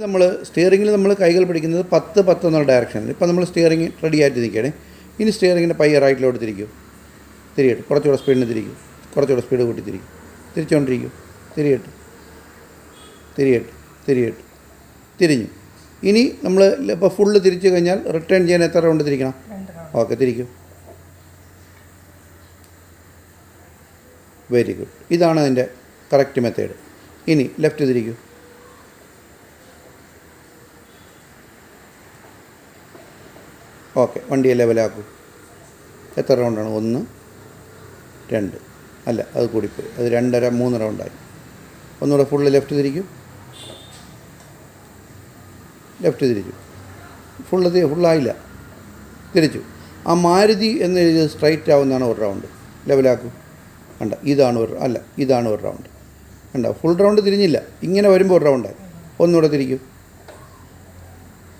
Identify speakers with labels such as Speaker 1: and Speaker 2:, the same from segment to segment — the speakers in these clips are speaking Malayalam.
Speaker 1: നമ്മൾ സ്റ്റിയറിങ്ങിൽ നമ്മൾ കൈകൾ പിടിക്കുന്നത് പത്ത് പത്ത് എന്നുള്ള ഡയറക്ഷനിൽ ഇപ്പോൾ നമ്മൾ സ്റ്റിയറിംഗ് റെഡി ആയിട്ട് നിൽക്കുകയാണ്. ഇനി സ്റ്റിയറിങ്ങിന്റെ പയ്യ റൈറ്റിലോട്ട് തിരിക്കും. തിരിയട്ടെ. കുറച്ചുകൂടെ സ്പീഡിന് തിരിക്കും. കുറച്ചുകൂടെ സ്പീഡ് കൂട്ടി തിരിക്കും. തിരിച്ചുകൊണ്ടിരിക്കും തിരിയട്ടെ. തിരിയട്ടെ. തിരിയട്ടെ. തിരിഞ്ഞു. ഇനി നമ്മൾ ഇപ്പോൾ ഫുള്ള് തിരിച്ചു കഴിഞ്ഞാൽ റിട്ടേൺ ചെയ്യാൻ എത്ര റൗണ്ട് തിരിക്കണം? ഓക്കെ തിരിക്കും. വെരി ഗുഡ് ഇതാണ് അതിന്റെ കറക്റ്റ് മെത്തേഡ് ഇനി ലെഫ്റ്റ് തിരിക്കൂ. ഓക്കെ വണ്ടിയെ ലെവലാക്കൂ. എത്ര റൗണ്ടാണ് ഒന്ന് രണ്ട്. അല്ല അത് കൂടിപ്പോയി. അത് രണ്ടര മൂന്ന് റൗണ്ടായി ഒന്നുകൂടെ ഫുള്ള് ലെഫ്റ്റ് തിരിക്കും. ലെഫ്റ്റ് തിരിച്ചു ഫുള്ള് ഫുള്ളായില്ല തിരിച്ചു. ആ മാരുതി എന്ന് എഴുതിയത് സ്ട്രൈറ്റ് ആവുന്നതാണ് ഒരു റൗണ്ട് ലെവലാക്കൂ. കണ്ട ഇതാണ് ഒരു അല്ല ഇതാണ് ഒരു റൗണ്ട് കണ്ട ഫുൾ റൗണ്ട് തിരിഞ്ഞില്ല. ഇങ്ങനെ വരുമ്പോൾ ഒരു റൗണ്ടായി ഒന്നുകൂടെ തിരിക്കും.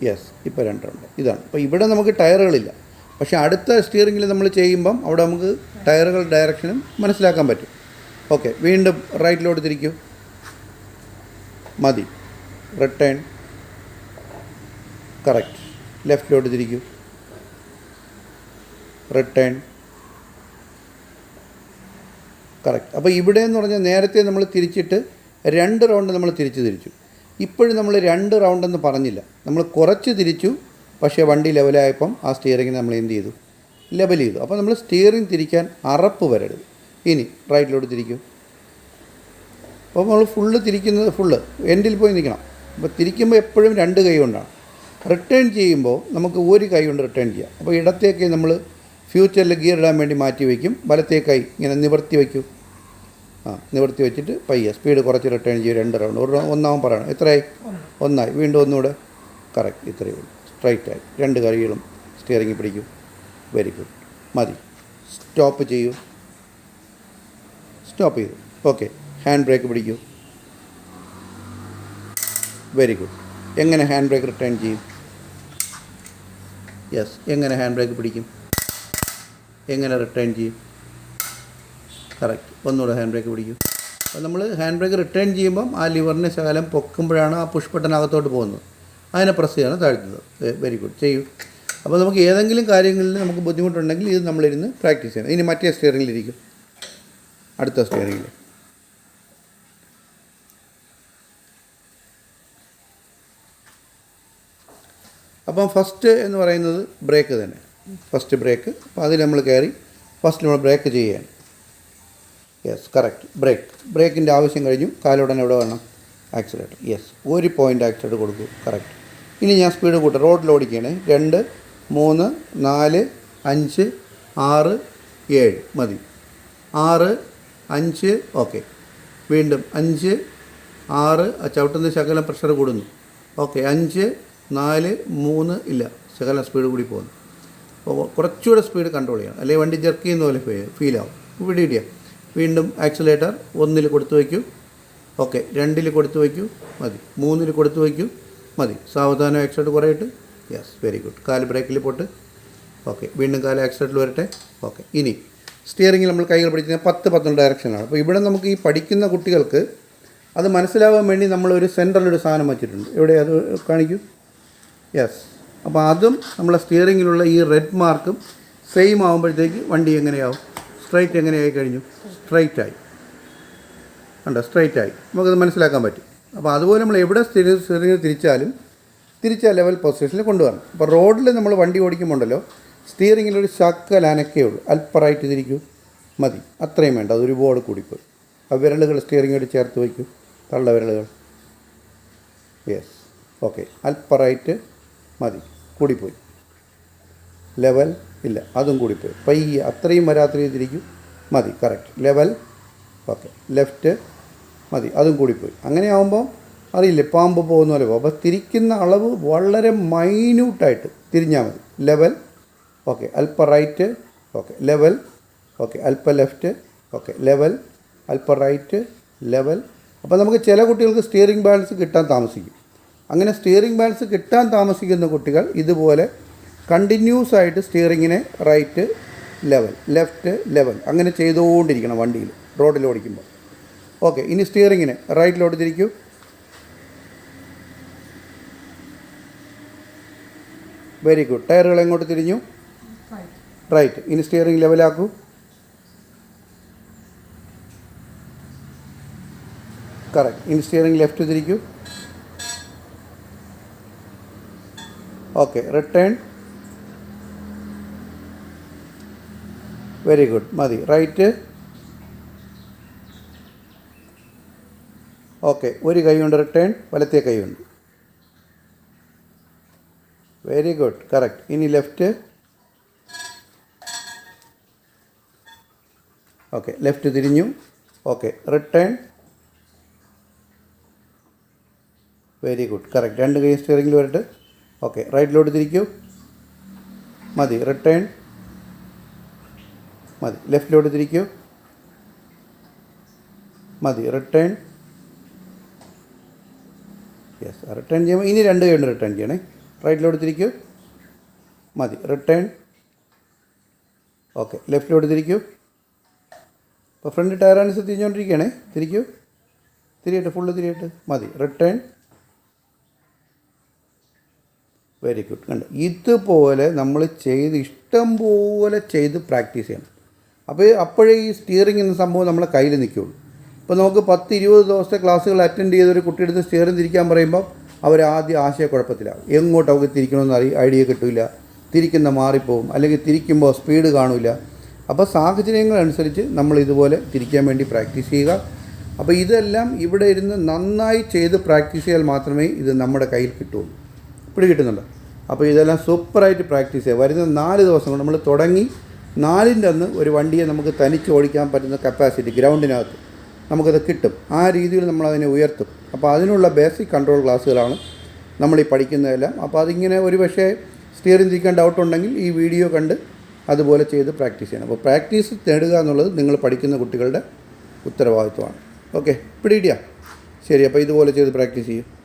Speaker 1: യെസ് ഇപ്പോൾ രണ്ടുണ്ട് ഇതാണ്. അപ്പോൾ ഇവിടെ നമുക്ക് ടയറുകളില്ല. പക്ഷേ അടുത്ത സ്റ്റിയറിങ്ങിൽ നമ്മൾ ചെയ്യുമ്പം അവിടെ നമുക്ക് ടയറുകൾ ഡയറക്ഷനും മനസ്സിലാക്കാൻ പറ്റും. ഓക്കെ വീണ്ടും റൈറ്റിലോട്ട് തിരിക്കൂ. മതി. റിട്ടേൺ കറക്റ്റ് ലെഫ്റ്റിലോട്ട് തിരിക്കൂ. റിട്ടേൺ കറക്റ്റ് അപ്പോൾ ഇവിടെ എന്ന് പറഞ്ഞാൽ നേരത്തെ നമ്മൾ തിരിച്ചിട്ട് രണ്ട് റൗണ്ട് നമ്മൾ തിരിച്ച് തിരിച്ചു. ഇപ്പോഴും നമ്മൾ രണ്ട് റൗണ്ടെന്ന് പറഞ്ഞില്ല. നമ്മൾ കുറച്ച് തിരിച്ചു പക്ഷേ വണ്ടി ലെവലായപ്പം ആ സ്റ്റിയറിങ്ങിന് നമ്മൾ എന്ത് ചെയ്തു? ലെവൽ ചെയ്തു. അപ്പോൾ നമ്മൾ സ്റ്റിയറിംഗ് തിരിക്കാൻ അറപ്പ് വരരുത് ഇനി റൈറ്റിലോട്ട് തിരിക്കും. അപ്പോൾ നമ്മൾ ഫുള്ള് തിരിക്കുന്നത് ഫുള്ള് എൻഡിൽ പോയി നിൽക്കണം. അപ്പോൾ തിരിക്കുമ്പോൾ എപ്പോഴും രണ്ട് കൈ കൊണ്ടാണ്. റിട്ടേൺ ചെയ്യുമ്പോൾ നമുക്ക് ഒരു കൈ കൊണ്ട് റിട്ടേൺ ചെയ്യാം. അപ്പോൾ ഇടത്തേക്ക് നമ്മൾ ഫ്യൂച്ചറിൽ ഗിയർ ഇടാൻ വേണ്ടി മാറ്റി വയ്ക്കും. വലത്തേ കൈ ഇങ്ങനെ നിവർത്തി വയ്ക്കും. ആ നിവർത്തി വെച്ചിട്ട് പയ്യെ. സ്പീഡ് കുറച്ച് റിട്ടേൺ ചെയ്യും രണ്ട് റൗണ്ട് ഒരു ഒന്നാവും പറയണം. എത്രയായി? ഒന്നായി. വീണ്ടും ഒന്നുകൂടെ കറക്റ്റ് ഇത്രയേ ഉള്ളൂ. സ്ട്രൈറ്റ് ആയി. രണ്ട് കൈകളും സ്റ്റിയറിംഗ് പിടിക്കും. വെരി ഗുഡ് മതി. സ്റ്റോപ്പ് ചെയ്യൂ. സ്റ്റോപ്പ് ചെയ്തു ഓക്കെ ഹാൻഡ് ബ്രേക്ക് പിടിക്കൂ. വെരി ഗുഡ് എങ്ങനെ ഹാൻഡ് ബ്രേക്ക് റിട്ടേൺ ചെയ്യും? യെസ് എങ്ങനെ ഹാൻഡ് ബ്രേക്ക് പിടിക്കും? എങ്ങനെ റിട്ടേൺ ചെയ്യും? കറക്റ്റ് ഒന്നുകൂടെ ഹാൻഡ് ബ്രേക്ക് പിടിക്കും. അപ്പോൾ നമ്മൾ ഹാൻഡ് ബ്രേക്ക് റിട്ടേൺ ചെയ്യുമ്പം ആ ലിവറിനെ ശകലം പൊക്കുമ്പോഴാണ് ആ പുഷ് ബട്ടൺ അകത്തോട്ട് പോകുന്നത്. അതിനെ പ്രസ് ചെയ്യാണ് താഴ്ത്തുന്നത്. വെരി ഗുഡ് ചെയ്യും. അപ്പോൾ നമുക്ക് ഏതെങ്കിലും കാര്യങ്ങളിൽ നമുക്ക് ബുദ്ധിമുട്ടുണ്ടെങ്കിൽ ഇത് നമ്മളിരുന്ന് പ്രാക്ടീസ് ചെയ്യണം. ഇനി മറ്റേ സ്റ്റിയറിംഗിലിരിക്കും അടുത്ത സ്റ്റിയറിംഗിൽ അപ്പം ഫസ്റ്റ് എന്ന് പറയുന്നത് ബ്രേക്ക് തന്നെ. ഫസ്റ്റ് ബ്രേക്ക് അപ്പോൾ അതിൽ നമ്മൾ കയറി ഫസ്റ്റ് നമ്മൾ ബ്രേക്ക് ചെയ്യുകയാണ്. യെസ് കറക്റ്റ് ബ്രേക്ക് ബ്രേക്കിന്റെ ആവശ്യം കഴിഞ്ഞു. കാലുടൻ എവിടെ വേണം ആക്സിലേറ്റർ യെസ് ഒരു പോയിന്റ് ആക്സിലേറ്റർ കൊടുക്കൂ. കറക്റ്റ് ഇനി ഞാൻ സ്പീഡ് കൂട്ടാം. റോഡിൽ ഓടിക്കുകയാണ് രണ്ട് മൂന്ന് നാല് അഞ്ച് ആറ് ഏഴ്. മതി. ആറ് അഞ്ച് ഓക്കെ വീണ്ടും അഞ്ച് ആറ് ചവിട്ടുന്ന ശകലം പ്രഷർ കൂടുന്നു. ഓക്കെ അഞ്ച് നാല് മൂന്ന് ഇല്ല. ശകലം സ്പീഡ് കൂടി പോകുന്നു. അപ്പോൾ കുറച്ചുകൂടെ സ്പീഡ് കൺട്രോൾ ചെയ്യണം. അല്ലെങ്കിൽ വണ്ടി ജെർക്ക് ചെയ്യുന്ന പോലെ ഫീൽ ആവും. ഇവിടെ ഇടിയാം വീണ്ടും ആക്സിലേറ്റർ ഒന്നിൽ കൊടുത്തു വയ്ക്കൂ. ഓക്കെ രണ്ടിൽ കൊടുത്തു വയ്ക്കൂ. മതി. മൂന്നിൽ കൊടുത്തു വയ്ക്കൂ. മതി. സാവധാനം ആക്സിലേറ്റർ കുറയിട്ട്. യെസ് വെരി ഗുഡ് കാൽ ബ്രേക്കിൽ പോട്ട്. ഓക്കെ വീണ്ടും കാൽ ആക്സിലേറ്ററിൽ വരട്ടെ. ഓക്കെ ഇനി സ്റ്റിയറിങ്ങിൽ നമ്മൾ കൈകൾ പിടിച്ചാൽ പത്ത് പത്തൊന്ന് ഡയറക്ഷനാണ് അപ്പോൾ ഇവിടെ നമുക്ക് ഈ പഠിക്കുന്ന കുട്ടികൾക്ക് അത് മനസ്സിലാവാൻ വേണ്ടി നമ്മളൊരു സെന്ററിലൊരു സാധനം വച്ചിട്ടുണ്ട്. എവിടെ? അത് കാണിക്കൂ. യെസ് അപ്പോൾ അതും നമ്മളെ സ്റ്റിയറിങ്ങിലുള്ള ഈ റെഡ് മാർക്കും സെയിം ആകുമ്പോഴത്തേക്ക് വണ്ടി എങ്ങനെയാവും? സ്ട്രൈറ്റ് എങ്ങനെയായി കഴിഞ്ഞു? സ്ട്രൈറ്റായി. കണ്ടോ? സ്ട്രൈറ്റായി. നമുക്കത് മനസ്സിലാക്കാൻ പറ്റും. അപ്പോൾ അതുപോലെ നമ്മൾ എവിടെ സ്ഥിര സ്റ്റിയറിംഗ് തിരിച്ചാലും തിരിച്ച ലെവൽ പൊസിഷനിൽ കൊണ്ടുവരണം. അപ്പോൾ റോഡിൽ നമ്മൾ വണ്ടി ഓടിക്കുമ്പോണ്ടല്ലോ സ്റ്റിയറിങ്ങിൽ ഒരു ഉള്ളൂ. അല്പറായിട്ട് തിരിക്കൂ. മതി. അത്രയും വേണ്ട. അതൊരു ബോർഡ് കൂടിപ്പോയി. ആ വിരലുകൾ സ്റ്റിയറിങ്ങോട് ചേർത്ത് വയ്ക്കൂ. തള്ള വിരലുകൾ. യെസ് ഓക്കെ അല്പറായിട്ട് മതി. കൂടിപ്പോയി. ലെവൽ ഇല്ല അതും കൂടി പോയി. പയ്യെ അത്രയും വരാത്ത രീതിയിലിരിക്കും മതി കറക്റ്റ് ലെവൽ ഓക്കെ ലെഫ്റ്റ് മതി അതും കൂടി പോയി. അങ്ങനെ ആകുമ്പോൾ അറിയില്ലേ പാമ്പ് പോകുന്ന പോലെ പോകും. അപ്പോൾ തിരിക്കുന്ന അളവ് വളരെ മൈന്യൂട്ടായിട്ട് തിരിഞ്ഞാൽ മതി. ലെവൽ ഓക്കെ അല്പ റൈറ്റ് ഓക്കെ ലെവൽ ഓക്കെ അല്പ ലെഫ്റ്റ് ഓക്കെ ലെവൽ അല്പ റൈറ്റ് ലെവൽ അപ്പോൾ നമുക്ക് ചില കുട്ടികൾക്ക് സ്റ്റിയറിംഗ് ബാലൻസ് കിട്ടാൻ താമസിക്കും. അങ്ങനെ സ്റ്റിയറിംഗ് ബാലൻസ് കിട്ടാൻ താമസിക്കുന്ന കുട്ടികൾ ഇതുപോലെ കണ്ടിന്യൂസ് ആയിട്ട് സ്റ്റിയറിങ്ങിനെ റൈറ്റ് ലെവൽ ലെഫ്റ്റ് ലെവൽ അങ്ങനെ ചെയ്തുകൊണ്ടിരിക്കണം വണ്ടിയിൽ റോഡിൽ ഓടിക്കുമ്പോൾ. ഓക്കെ ഇനി സ്റ്റിയറിങ്ങിനെ റൈറ്റിലോട്ട് തിരിക്കൂ വെരി ഗുഡ് ടയറുകൾ എങ്ങോട്ട് തിരിഞ്ഞു? റൈറ്റ് ഇനി സ്റ്റിയറിംഗ് ലെവലാക്കൂ കറക്റ്റ് ഇനി steering left തിരിക്കൂ. Okay return very good. മതി. റൈറ്റ്. ഓക്കെ. ഒരു കൈയുണ്ട് റിട്ടേൺ വലത്തെ കൈയുണ്ട്. Very good. കറക്റ്റ്. ഇനി ലെഫ്റ്റ്. ഓക്കെ. ലെഫ്റ്റ് തിരിഞ്ഞു. Okay. Return. Very good. Correct. രണ്ട് കൈ സ്റ്റിയറിംഗിൽ വരട്ടെ. ഓക്കെ. റൈറ്റിലോട്ട് തിരിക്കൂ. മതി. റിട്ടേൺ. മതി. ലെഫ്റ്റിലോട്ട് തിരിക്കൂ. മതി. റിട്ടേൺ യെസ് റിട്ടേൺ ചെയ്യുമ്പോൾ ഇനി രണ്ട് കൈ റിട്ടേൺ ചെയ്യണേ. റൈറ്റിലോട്ട് തിരിക്കൂ. മതി. റിട്ടേൺ ഓക്കെ ലെഫ്റ്റിലോട്ട് തിരിക്കൂ. ഇപ്പോൾ ഫ്രണ്ട് ടയറാണിസ് തിരിഞ്ഞുകൊണ്ടിരിക്കുകയാണേ തിരിക്കൂ. തിരിയട്ടെ ഫുള്ള് തിരിയട്ടെ. മതി. റിട്ടേൺ വെരി ഗുഡ് കണ്ട്? ഇതുപോലെ നമ്മൾ ചെയ്ത് ഇഷ്ടം പോലെ ചെയ്ത് പ്രാക്ടീസ് ചെയ്യണം. അപ്പോൾ അപ്പോഴേ ഈ സ്റ്റിയറിംഗ് എന്ന സംഭവം നമ്മളെ കയ്യിൽ നിൽക്കുകയുള്ളൂ. ഇപ്പോൾ നമുക്ക് പത്ത് ഇരുപത് ദിവസത്തെ ക്ലാസ്സുകൾ അറ്റൻഡ് ചെയ്ത് ഒരു കുട്ടിയെടുത്ത് സ്റ്റിയറിംഗ് തിരിക്കാൻ പറയുമ്പോൾ അവർ ആദ്യം ആശയക്കുഴപ്പത്തിലാവും എങ്ങോട്ട് അവർക്ക് തിരിക്കണമെന്ന് അറിയ. ഐഡിയ കിട്ടില്ല തിരിക്കുന്ന മാറിപ്പോവും. അല്ലെങ്കിൽ തിരിക്കുമ്പോൾ സ്പീഡ് കാണില്ല അപ്പോൾ സാഹചര്യങ്ങളനുസരിച്ച് നമ്മൾ ഇതുപോലെ തിരിക്കാൻ വേണ്ടി പ്രാക്ടീസ് ചെയ്യുക. അപ്പോൾ ഇതെല്ലാം ഇവിടെ ഇരുന്ന് നന്നായി ചെയ്ത് പ്രാക്ടീസ് ചെയ്താൽ മാത്രമേ ഇത് നമ്മുടെ കയ്യിൽ കിട്ടുള്ളൂ ഇപ്പോഴും കിട്ടുന്നുണ്ട്. അപ്പോൾ ഇതെല്ലാം സൂപ്പറായിട്ട് പ്രാക്ടീസ് ചെയ്യുക. വരുന്ന നാല് ദിവസം കൊണ്ട് നമ്മൾ തുടങ്ങി നാലിന്റെ അന്ന് ഒരു വണ്ടിയെ നമുക്ക് തനിച്ച് ഓടിക്കാൻ പറ്റുന്ന കപ്പാസിറ്റി ഗ്രൗണ്ടിനകത്ത് നമുക്കത് കിട്ടും. ആ രീതിയിൽ നമ്മളതിനെ ഉയർത്തും. അപ്പോൾ അതിനുള്ള ബേസിക് കൺട്രോൾ ക്ലാസ്സുകളാണ് നമ്മൾ ഈ പഠിക്കുന്നതെല്ലാം. അപ്പോൾ അതിങ്ങനെ ഒരു പക്ഷേ സ്റ്റിയറിംഗ് തിരിക്കാൻ ഡൗട്ട് ഉണ്ടെങ്കിൽ ഈ വീഡിയോ കണ്ട് അതുപോലെ ചെയ്ത് പ്രാക്ടീസ് ചെയ്യണം. അപ്പോൾ പ്രാക്ടീസ് നേടുക എന്നുള്ളത് നിങ്ങൾ പഠിക്കുന്ന കുട്ടികളുടെ ഉത്തരവാദിത്വമാണ്. ഓക്കെ പിടിയിടിയാ. ശരി അപ്പോൾ ഇതുപോലെ ചെയ്ത് പ്രാക്ടീസ് ചെയ്യും.